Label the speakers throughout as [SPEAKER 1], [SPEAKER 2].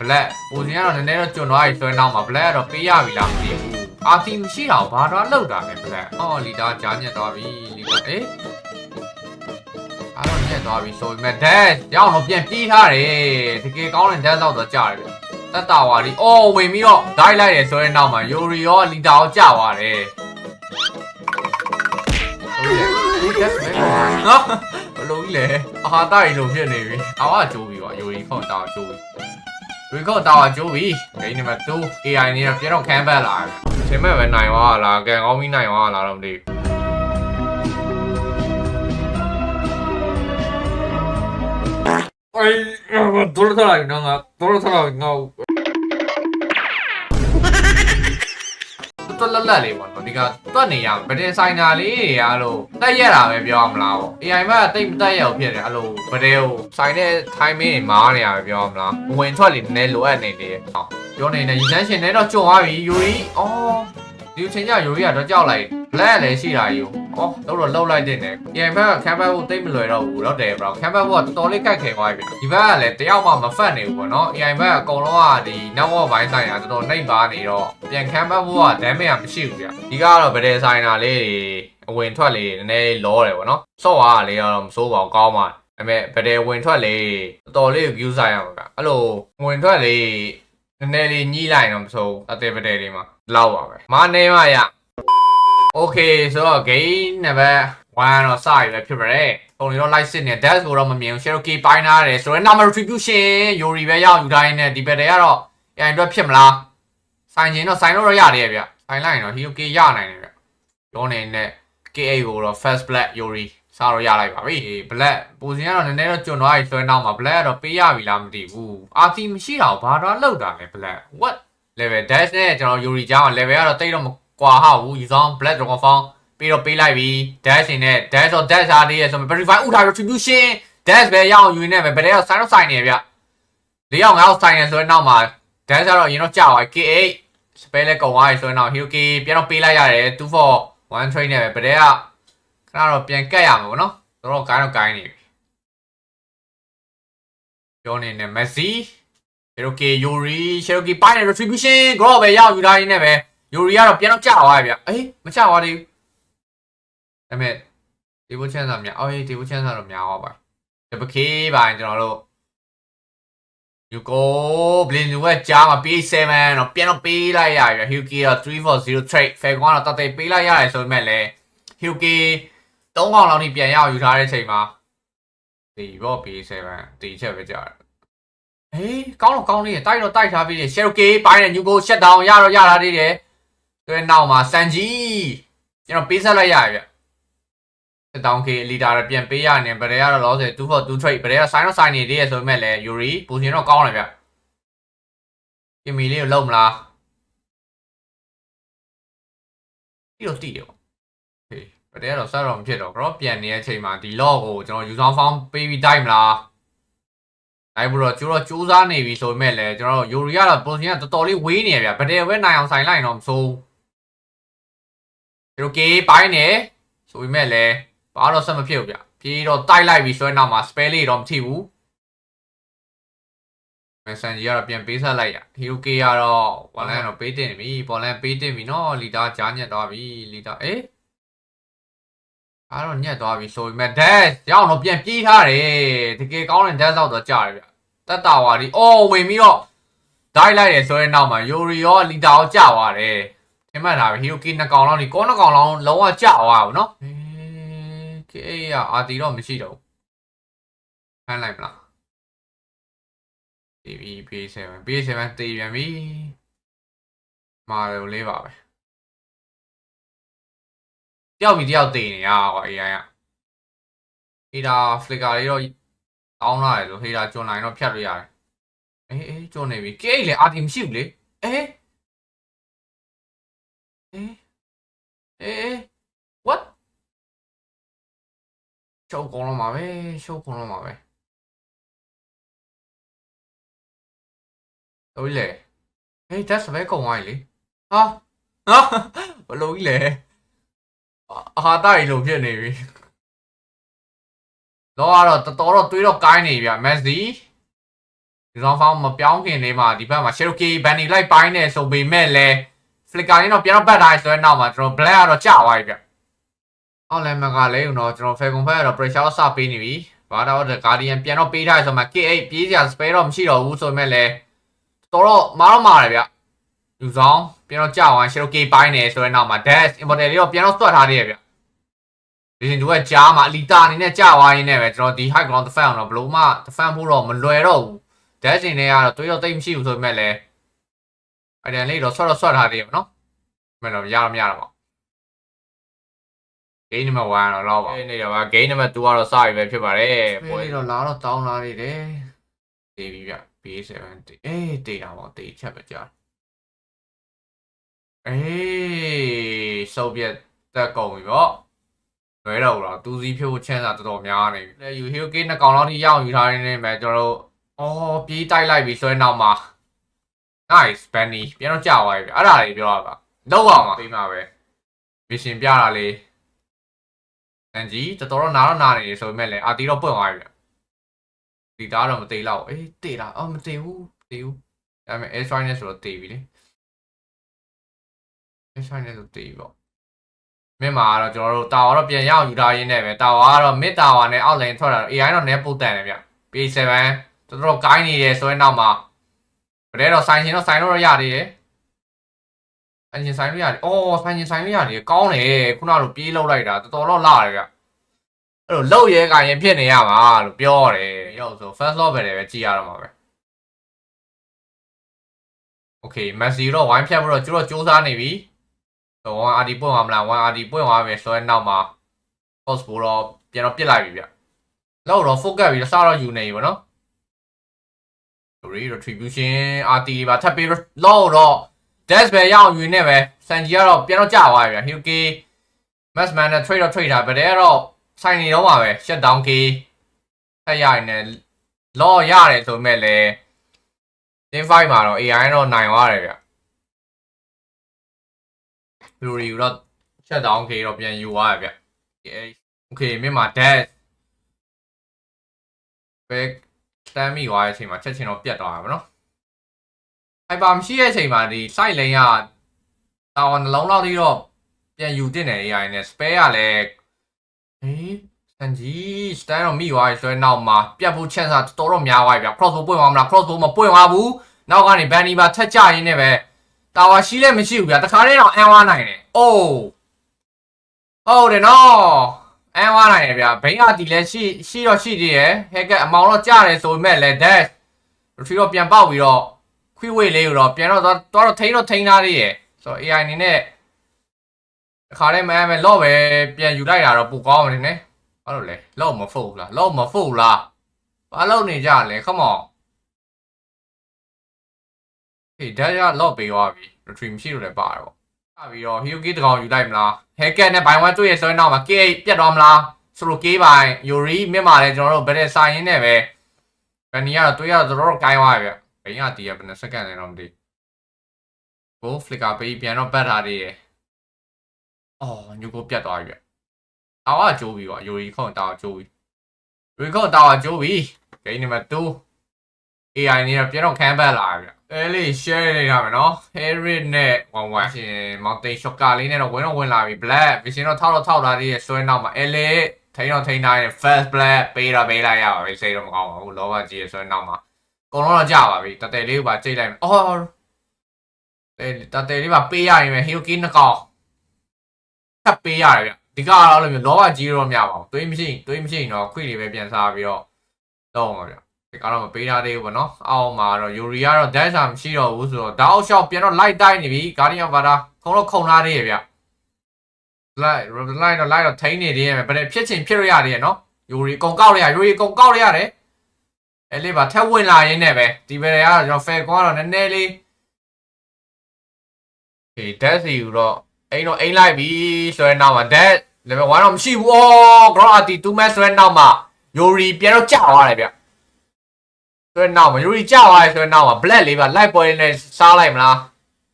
[SPEAKER 1] ဘလက်ပိုစင်ကတော့နည်းနည်းတော့ကျွန်းသွားပြီဆိုရင်တော့မှာဘလက်ကတော့ပေးရပြီလားမသိဘူးအာတီမရှိတော့ဘာတော့လောက်တာလဲဘလက်အော်လီတာကြားညက်သွားပြီလီတာအေးအားတော့ညက်သွားပြီဆိုပေမဲ့ဒက်ရောင်းတော့ပြန်ပြေးထားတယ်တကယ်ကောင်းတဲ့ဒက်တော့တော့ကြားတယ်ဗျတက်တာဝါဒီအော်ဝင်ပြီးတော့ဒိုက်လိုက်တယ်ဆိုရင်တော့မှာယိုရီရောလီတာရောကြာသွားတယ်ဟုတ်ရဲ့ဒီဒက်ပဲနော်ဘလို့ကြီးလဲအာဟာတာရီလိုဖြစ်နေပြီအာဟာကျိုးပြီပါယိုရီခေါ့တာကျိုးပြီ ရီကောတာဝါကျိုးပြီဂိမ်းနံပါတ်2 AI နေတော့ပြန်တော့ခံဘက်လာတယ်အချိန်မဲ့ပဲနိုင်သွားလားကံကောင်းပြီးနိုင်သွားလားတော့မသိဘူးအေးတော်တော်လိုက်နော်ငါတော်တော်လိုက်ငါ တော်လတ်လတ်လေးပေါ့နော်ဒီကတွတ်နေရဗတဲ့ဆိုင်နာလေးတွေအားလို့တက်ရက်တာပဲပြောရမလားပေါ့ AI ဘက်ကတိတ်မတက်ရအောင်ဖြစ်တယ်အဲ့လိုဗတဲ့ကိုဆိုင်တဲ့ timing တွေမားနေရပဲပြောရမလားဝင်ထွက်လေးနည်းနည်းလိုအပ်နေတယ်ဟောပြောနေတယ်ရည်စမ်းရှင်နဲ့တော့ကြုံသွားပြီယူရီအော် ဒီချင်းကြယူရီကတော့ကြောက်လိုက်ဘလက်လည်းရှိတာယူအော်တော့တော့လှုပ်လိုက်တဲ့နဲ့ AI ဘက်ကခံဘက်ဖို့တိတ်မလွယ်တော့ဘူးတော့တယ်ဘရောခံဘက်ဖို့ကတော်တော်လေးကြိုက်ခဲသွားပြီဒီဘက်ကလည်းတယောက်မှမဖတ်နေဘူးပေါ့နော် AI ဘက်ကအကုန်လုံးကဒီနောက်ဝဘိုင်းဆိုင်ရာတော်တော်နှိပ်ပါနေတော့ပြန်ခံဘက်ဖို့က damage ကမရှိဘူးဗျဒီကတော့ဗတဲ့ဆိုင်နာလေးတွေအဝင်ထွက်လေးနည်းနည်းလောတယ်ပေါ့နော်ဆော့အားလေးကတော့မစိုးပါဘူးကောင်းပါဒါပေမဲ့ဗတဲ့ဝင်ထွက်လေးတော်တော်လေး view ဆိုင်ရမှာဗျအဲ့လိုဝင်ထွက်လေးနည်းနည်းလေးညှိလိုက်တော့မစိုးဘူးအသေးဗတဲ့လေးမှာ လောက်ပါပဲမနေမရ โอเคဆိုတော့ game နံပါတ်1တော့စရပဲဖြစ်ပါတယ်။ပုံလေးတော့ live စစ်နေ dash ကိုတော့မမြင်ဘူး Cherokee ပိုင်းထားတယ်ဆိုတော့ number retribution Yuri ပဲရောက်ယူတိုင်းနဲ့ဒီဘက်တွေကတော့ AI အတွက်ဖြစ်မလား။ဆိုင်ချင်းတော့ဆိုင်လို့တော့ရတယ်ဗျ။ဆိုင်လိုက်ရင်တော့ Hiroki ရနိုင်တယ်ဗျ။ရောနေနဲ့ KA ကိုတော့ first black Yuri စားတော့ရလိုက်ပါပြီ။ black ပိုစင်ကတော့နည်းနည်းတော့ကျွန်းသွားပြီဆိုရင်တော့မှာ black ကတော့ပေးရပြီလားမသိဘူး။ RT မရှိတော့ဘာတော့လောက်တာလဲ black what level dash နဲ့ကျွန်တော် Yuri ကြောင်း level ကတော့တိတ်တော့မကွာဟဘူးယူဆောင် black dragon form ပြီးတော့ပေးလိုက်ပြီ dash နဲ့ dash တော့ dash အားသေးရဆိုမှ verify ဥထား retribution dash ပဲရအောင်ယူနေပဲဘယ်တော့ sign တော့ sign နေဗျလေးယောက်ငါ့ကို sign နေဆိုရင်နောက်မှာ dash ကတော့ရင်တော့ကြာသွား K8 spell လဲကုန်သွားပြီဆိုရင်တော့ Hiroki ပြန်တော့ပေးလိုက်ရတယ်2 for 1 train နဲ့ပဲဘယ်တော့ခဏတော့ပြန်ကတ်ရမှာပေါ့နော်တော့တော့ကိုင်းတော့ကိုင်းနေပြီပြောနေနဲ့ Messi Cherokee Yuri Cherokee ပိုင်းတဲ့ retribution grow ပဲရောက်ယူထားရင်းနဲ့ပဲ Yuri ကတော့ပြန်တော့ကြာသွားပြီဗျအေးမကြာသွားသေးဘူးဒါပေမဲ့ table chance ကများအော်ဟေး table chance ကတော့များသွားပါတပခေးပိုင်းကျွန်တော်တို့ you go blin လူကကြားမှာ P7 တော့ပြန်တော့ပေးလိုက်ရပြီ Hyuki တော့340 trade Falcon တော့တတ်သိပေးလိုက်ရတယ်ဆိုပေမဲ့လည်း Hyuki 3កောင်လောက်ထိပြန်ရအောင်ယူထားတဲ့ချိန်မှာဒီဘော P7 တီချက်ပဲကြာတယ် ဟေးကောင်းတော့ကောင်းနေတယ်တိုက်တော့တိုက်ထားပြီးတယ် Cherokee ပိုင်းတဲ့ New Go shut down ရတော့ရတာသေးတယ်ဆိုရင်နောက်မှာ Sanji ကျွန်တော်ပေးဆက်လိုက်ရပြီဗျစစ်တောင်း K လီတာပြန်ပေးရနေဗရဲကတော့လောဆယ်2 for 2 trade ဗရဲက sign တော့ sign နေသေးရဆိုပေမဲ့လည်း Yuri ပူရှင်တော့ကောင်းတယ်ဗျကီမီလေးကိုလုံးမလားဒီတော့တီးတယ်ပေါ့ဟေးဗရဲကတော့ဆက်တော့မဖြစ်တော့ကတော့ပြန်နေတဲ့အချိန်မှာဒီ log ကိုကျွန်တော် user form ပေးပြီးတိုက်မလား တိုက်ပြီးတော့ကျိုးတော့စူးစမ်းနေပြီဆိုပေမဲ့လည်းကျွန်တော် Yuri ကတော့ position ကတော်တော်လေးဝေးနေရဗျဗရဲပဲနိုင်အောင်ဆိုင်လိုက်တော့မဆိုး Okay ပိုင်းနေဆိုပေမဲ့လည်းဘာတော့ဆက်မဖြစ်ဘူးဗျပြေးတော့တိုက်လိုက်ပြီးဆွဲနောက်မှာ spell လေးတော့မထိဘူး Messenger ကတော့ပြန်ပေးဆက်လိုက်ရ Hiroki ကတော့ Poland တော့ပေးတင်နေပြီ Poland ပေးတင်ပြီနော်လီတာကြားညက်သွားပြီလီတာအေး အားတော့ညက်သွားပြီဆိုပေမဲ့ dash ရောင်းတော့ပြန်ပြေးထားတယ်တကယ်ကောင်းတဲ့ dash တော့တော့ကြားတယ်ဗျတက်တာဝါဒီအော်ဝင်ပြီးတော့ဒိုက်လိုက်တယ်ဆိုရင်နောက်မှာ Yuri ရောလီတာရောကြာသွားတယ်ထင်မှတ်တာပဲဟီရိုကီနှစ်ကောင်လောက်ဒီကောနှစ်ကောင်လောက်လုံးဝကြာသွားဘူးနော်အေးကေအေးရအာတီတော့မရှိတော့ဘူးဖမ်းလိုက်မလား TV P7 P7 တေးပြန်ပြီမာတယ်လေးပါပဲ တယောက်ပြီးတယောက်တေးနေရကွာ AI ကဟီတာ flicker လေးတော့တောင်းလာတယ်လို့ဟီတာကျွန်းလိုက်တော့ဖြတ်လို့ရတယ်အေးအေးကျွန်းနေပြီ KA လေအာတီမရှိဘူးလေအေး Eh? Eh? What? ရှုပ်ကုန်တော့မှာပဲရှုပ်ကုန်တော့မှာပဲတော်ကြီးလေဟေး that's ပဲကုန်သွားပြီလေဟာဟာဘလို့ကြီးလေ အာဟာတာကြီးလို့ဖြစ်နေပြီတော့ကတော့တော်တော်တော့တွေးတော့ကိုင်းနေပြီမက်ဆီဒီကောင်ဖောင်းမပြောင်းခင်လေးမှာဒီဘက်မှာ Cherokee Bunny လိုက်ပိုင်းနေဆိုပေမဲ့လည်း Flicker လေးတော့ပြန်တော့ပတ်ထားဆိုတဲ့နောက်မှာကျွန်တော် Black ကတော့ကြာသွားပြီဗျအော်လန်မကလည်းတော့ကျွန်တော် Falcon ဘက်ကတော့ pressure စပေးနေပြီဘာတော့ The Guardian ပြန်တော့ပေးထားဆိုမှ K8 ပြေးစရာ spare တော့မရှိတော့ဘူးဆိုပေမဲ့လည်းတော်တော့မာတော့မာတယ်ဗျ လူဆောင်ပြန်တော့ကြာသွား Cherokee ပိုင်းနေဆိုတဲ့နောက်မှာ Dash Immortal လေးတော့ပြန်တော့သွတ်ထားသေးရဲ့ဗျဒီရှင်တို့ကကြားမှာအလီတာအနေနဲ့ကြာသွားရင်းနဲ့ပဲကျွန်တော်ဒီ high ground defense အောင်တော့ဘလို့မှ defense ဖို့တော့မလွယ်တော့ဘူး dash ရှင်တွေကတော့တွေးတော့တိတ်မရှိဘူးဆိုပေမဲ့လည်းအဲ့ဒါလေးတော့ဆွတ်တော့ဆွတ်ထားသေးရမနော်မင်းတော့ရတော့မရတော့ပါ game number 1တော့လောက်ပါအဲ့နေတော့ပါ game number 2ကတော့စပြီပဲဖြစ်ပါတယ်ပွဲလေးတော့လာတော့တောင်းလာနေတယ်တေးပြီဗျ B7 တေးအေးတေးတာပေါ့တေးချက်ပဲကြာ အေးဆိုဗီယက်တက်ကုန်ပြီပေါ့လွဲတော့တော့တူစီဖြိုးချမ်းသာတော်တော်များနေပြီလေယူဟီယိုကေးနှစ်ကောင်လောက်ထိရအောင်ယူထားနေနေမယ်ကျွန်တော်တို့အော်ပြေးတိုက်လိုက်ပြီဆိုရင်နောက်မှာ nice Benny ပြန်တော့ကြာသွားပြီဗျအဲ့ဒါလေးပြောရပါလောက်အောင်ပါပြီးမှာပဲမရှင်ပြတာလေးတန်ကြီးတော်တော်နာတော့နာနေတယ်ဆိုပေမဲ့လည်းအာတီတော့ပွင့်သွားပြီဗျဒီသားတော့မသေးတော့အေးတေးတာအော်မသေးဘူးသေးဘူးဒါပေမဲ့ air strike နဲ့ဆိုတော့တေးပြီလေ လက်ဆိုင်နဲ့ဆိုတေးပေါ့မင်းမှာကတော့ကျွန်တော်တို့တာဝါတော့ပြန်ရအောင်ယူထားရင်းနဲ့ပဲတာဝါကတော့မစ်တာဝါနဲ့အောက်လိုင်းထွက်လာတော့ AI တော့နည်းပုတ်တန်တယ်ဗျ P7 တော်တော်ကိုင်းနေတယ်ဆိုရင်နောက်မှာဗတဲတော့ဆိုင်ရှင်တော့ဆိုင်တော့ရသေးတယ်အရင်ဆိုင်လို့ရတယ်။အော်ဆိုင်ရင်ဆိုင်လို့ရတယ်။ကောင်းတယ်။ခုနကတော့ပြေးလောက်လိုက်တာတော်တော်တော့လာတယ်ဗျ။အဲ့လိုလောက်ရဲကရင်ဖြစ်နေရပါလို့ပြောတယ်။ရောက်ဆို first level ပဲကြည်ရတော့မှာပဲ။ Okay, Messi တော့ဝိုင်းဖြတ်ဖို့တော့သူတို့စ조사နေပြီ။ တော့ 1RD ပွင့်သွားမလား 1RD ပွင့်သွားပြီဆိုရင်နောက်မှာ post ကိုတော့ပြန်တော့ပြစ်လိုက်ပြီဗျလောက်တော့ focus ပြီးစတော့ယူနေပြီဗောနော် Re retribution RT ပါထပ်ပြီးလောက်တော့ dash ပဲရအောင်ယူနေပဲစန်ဂျီကတော့ပြန်တော့ကြာသွားပြီဗျ Hyuki mass man နဲ့ trade တော့ trade တာဗတဲ့တော့ဆိုင်နေတော့မှာပဲ shut down key ထပ်ရရင်လည်း law ရတယ်ဆိုမဲ့လည်း team fight မှာတော့ AI တော့နိုင်သွားတယ်ဗျ Fury တော့ shut down key တော့ပြန်ယူသွားတယ်ဗျ okay မြင်မှာ dash ပဲတမ်းမိသွားတဲ့အချိန်မှာချက်ချင်းတော့ပြတ်သွားတာဗောနော်ဟိုက်ပါမရှိတဲ့အချိန်မှာဒီ site lane ကတာဝန်နှလုံးလောက်ထိတော့ပြန်ယူတင်တယ် AI နဲ့ spare ကလည်းဟေးစန်ကြီး stand တော့မိသွားပြီဆိုရင်နောက်မှာပြတ်ဖို့ chance ကတော်တော်များသွားပြီဗျ crossbow ပွင့်သွားမလား crossbow မပွင့်သွားဘူးနောက်ကနေ banny ပါထက်ကြရင်းနဲ့ပဲ တာဝါရှိလည်းမရှိဘူးဗျတခါတည်းတော့အန်ဝါနိုင်တယ်အိုးဟုတ်တယ်နော်အန်ဝါနိုင်တယ်ဗျဘိန်းအတီလည်းရှိရှိတော့ရှိသေးရဲ့ဟက်ကအမောင်တော့ကြားတယ်ဆိုပေမဲ့လည်း dash retreat တော့ပြန်ပေါက်ပြီးတော့ quick way လေးကိုတော့ပြန်တော့တော့တော့ထိန်းတော့ထိန်းထားသေးရဲ့ဆိုတော့ AI အနေနဲ့အခါလေးမအမဲလော့ပဲပြန်ယူလိုက်တာတော့ပိုကောင်းတယ်နဲ့ဘာလို့လဲလော့မဖုတ်လားလော့မဖုတ်လားဘာလို့နေကြလဲ come on ဟေးဒါရလော့ပေးသွားပြီ retreat မရှိလို့လည်းပါတယ်ပေါ့။ပြီးတော့ Hyuki တကောင်ယူလိုက်မလား။ Hacket နဲ့ by one တွေ့ရဆိုရင်တော့မှာ K8 ပြတ်သွားမလား။ solo K ပိုင် Yuri မြင့်မာလဲကျွန်တော်တို့ဘယ်နဲ့ဆိုင်ရင်းနဲ့ပဲဘယ်နီကတော့တွေ့ရတော့တော်တော်ကိုင်းသွားပြီဗျ။ဘယ်ကတီးရဘယ်နဲ့စက္ကန့်လဲတော့မသိ။ကို flicker ပေးပြန်တော့ပတ်ထားသေးရဲ့။အော်ညိုကိုပြတ်သွားပြီဗျ။တာဝါကျိုးပြီကွာ Yuri ခုံတာဝါကျိုးပြီ။ Yuri ခုံတာဝါကျိုးပြီ။ game number 2 AI နေတော့ပြန်တော့ခံပတ်လာပြီဗျ။ အဲလေး share နေရမယ်နော် Harry နဲ့11ရှင် Mountain Shocker လေးနဲ့တော့ဝင်တော့ဝင်လာပြီ Black Vision တော့ထောက်တော့ထောက်လာသေးရဲ့ဆွဲနောက်မှာ L ထိန်းတော့ထိန်းထားရင် First Black ပေးတော့ပေးလိုက်ရပါပြီစိတ်တော့မကောင်းပါဘူးလောဘကြီးရဲ့ဆွဲနောက်မှာအကုန်လုံးတော့ကြပါပြီတတဲလေးကိုပါကြိတ်လိုက်မယ်အော်အဲတတဲလေးပါပေးရရင်ပဲ Hyuki နှစ်ကောင်ထပ်ပေးရတယ်ဗျဒီကတော့လည်းလောဘကြီးတော့မရပါဘူးတွေးမရှိတွေးမရှိရင်တော့ခွေတွေပဲပြန်စားပြီးတော့တော့ပါဗျဒီ ကတော့မပေးထားသေးဘူးဗောနော်အောက်မှာတော့ Yuri ကတော့ dash စာမရှိတော့ဘူးဆိုတော့တောက်လျှောက်ပြန်တော့ light တိုက်နေပြီ Guardian of Vada ခုံတော့ခုံထားသေးရဲ့ဗျ light light တော့ light တော့ထိန်းနေသေးရဲ့ဗျဖြစ်ချင်ဖြစ်ရရသေးရဲ့နော် Yuri အကုန်ကောက်လိုက်ရ Yuri အကုန်ကောက်လိုက်ရတယ်အဲ့လေးပါထက်ဝင်လာရင်းနဲ့ပဲဒီဘယ်ကတော့ကျွန်တော် fair ကောကတော့နည်းနည်းလေးဟေး dash စီကိုတော့အိမ်တော့အိမ်လိုက်ပြီဆိုရင်နောက်မှာ dash level 1တော့မရှိဘူးအော် grow at 2 match ဆိုရင်နောက်မှာ Yuri ပြန်တော့ကြာသွားတယ်ဗျ ဆိုရင်နောက်မှာ Yuri ကြာသွားတယ်ဆိုရင်နောက်မှာ black လေးပါ light ပွဲနဲ့စားလိုက်မလား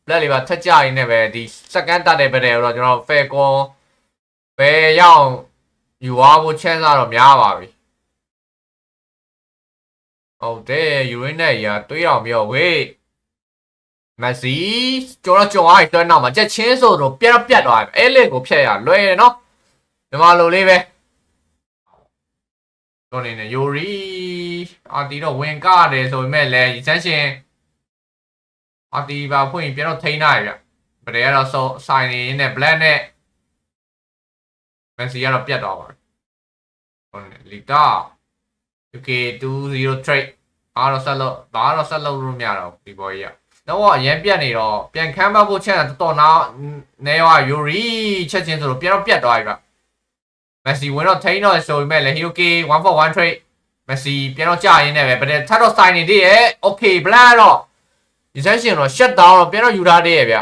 [SPEAKER 1] black လေးပါထက်ကြရင်းနဲ့ပဲဒီ second တက်တဲ့ဘက်တော့ကျွန်တော် fair ကောဘယ်ရောက်ယူသွားဖို့ chance တော့များပါပြီဟုတ်တယ်ယူရင်းနဲ့ရာတွေးအောင်ပြောဝေးမက်ဆီကျော်တော့ကျော်အားတွဲနောက်မှာချက်ချင်းဆိုတော့ပြတ်တော့ပြတ်သွားပြီအဲ့လက်ကိုဖျက်ရလွယ်တယ်နော်ဒီမှာလိုလေးပဲတော့နေနေယိုရီ အာတီတော့ဝင်ကတယ်ဆိုပေမဲ့လည်းရန်ရှင်အာတီပါဖွင့်ရင်ပြန်တော့ထိန်းနိုင်ဗျဗတဲ့ကတော့ဆိုဆိုင်နေနဲ့ black နဲ့မက်ဆီကတော့ပြတ်သွားပါပြီဟုတ်နေလီတာ okay 2-0 trade အားတော့ဆက်လို့ဘာတော့ဆက်လို့လို့မရတော့ဘူးဒီဘောကြီးကတော့အရင်ပြတ်နေတော့ပြန်ခမ်းမဖို့ချက်တော်တော်နောက်နေရောယူရီချက်ချင်းဆိုတော့ပြန်တော့ပြတ်သွားပြီဗျမက်ဆီဝင်တော့ထိန်းတော့ဆိုပေမဲ့လည်း okay 1 for 1 trade မက်ဆီပြန်တော့ကြာရင်းနဲ့ပဲဗတဲ့ထပ်တော့ဆိုင်နေသေးရဲ့ okay black တော့ဒီဆက်ရှင်တော့ shut down တော့ပြန်တော့ယူထားသေးရဲ့ဗျ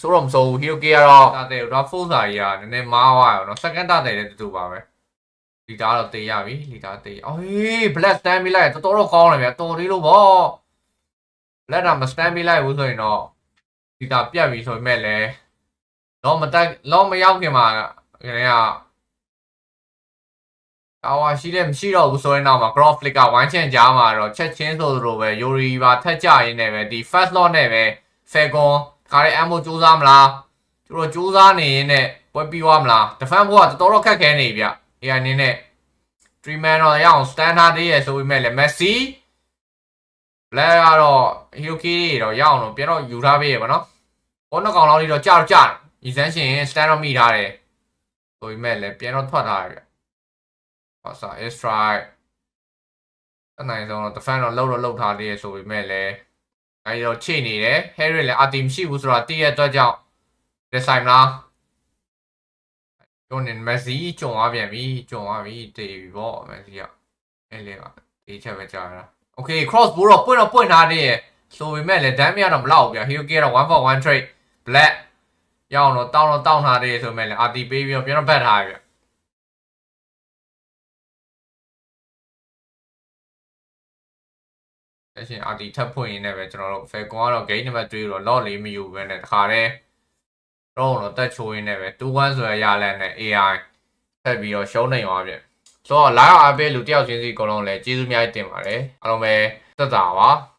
[SPEAKER 1] ဆိုတော့မစိုးဘူး Hero K ကတော့တာတဲ့တော့ full စာကြီးကနည်းနည်းမားသွားရောနော် second တာတဲ့လည်းတူတူပါပဲလီတာတော့တေးရပြီလီတာတေးအော်ဟေး black stand ပြီးလိုက်တော်တော်တော့ကောင်းတယ်ဗျတော်သေးလို့ဗော black တာမ stand ပြီးလိုက်ဘူးဆိုရင်တော့လီတာပြတ်ပြီဆိုပေမဲ့လည်းတော့မတက်တော့မရောက်ခင်မှာခင်ဗျာ အာဝါရှိတယ်မရှိတော့ဘူးဆိုရင်တော့မှာ cross flick ကဝိုင်းချင်ကြားမှာတော့ချက်ချင်းဆိုသလိုပဲ Yuri ပါထက်ကြရင်းနဲ့ပဲဒီ first lot နဲ့ပဲ Falcon ခါရဲ ammo စူးစမ်းမလားသူတို့စူးစမ်းနေရင်းနဲ့ပွဲပြီးသွားမလား defense ဘုကတော်တော်ခက်ခဲနေဗျ AI နင်းနဲ့ Dreamer တော့ရအောင် stand ထားသေးရဆိုပေမဲ့လည်း Messi Black ကတော့ Hiroki တွေတော့ရအောင်တော့ပြန်တော့ယူထားပေးရပါတော့ဘောနှစ်ကောင်လောက်လေးတော့ကြာတော့ကြာညီစမ်းရှင် stand တော့မိထားတယ်ဆိုပေမဲ့လည်းပြန်တော့ထွက်ထားရဗျ ဟောဆို extra အနိုင်ဆုံးတော့ defend တော့လှုပ်တော့လှုပ်ထားသေးရဆိုပေမဲ့လည်းအဲဒီတော့ချိန်နေတယ် Harry လည်းအတီမရှိဘူးဆိုတော့တည့်ရအတွက်ကြောင့် design လားကျွန်နေမက်ဆီကျုံသွားပြန်ပြီကျုံသွားပြီတေးပြီပေါ့မက်ဆီကအဲလေပါတေးချက်ပဲကြာတာ Okay cross ဘိုးတော့ပွင့်တော့ပွင့်ထားသေးရဆိုပေမဲ့လည်းဒမ်းမရတော့မလောက်ဘူးဗျာ Hiroki ကတော့1 for 1 trade black ရအောင်တော့တောင်းတော့တောင်းထားသေးရဆိုပေမဲ့လည်း RT ပေးပြီးတော့ပြန်တော့ဘက်ထားရဗျာ အဲ့ရှင်အာတီထပ်ဖွင့်ရင်းနဲ့ပဲကျွန်တော်တို့ Falcon ကတော့ game number 3တော့ lot လေးမယူဘဲနဲ့တခါတည်းတော့တော့တက်ချိုးရင်းနဲ့ပဲ2-1ဆိုရရလန်နဲ့ AI ထပ်ပြီးတော့ရှုံးနေသွားပြန်ဆိုတော့ live အားပေးလူတယောက်ချင်းစီအကုန်လုံးလည်းကျေးဇူးများတင်ပါတယ်အားလုံးပဲသက်သာပါ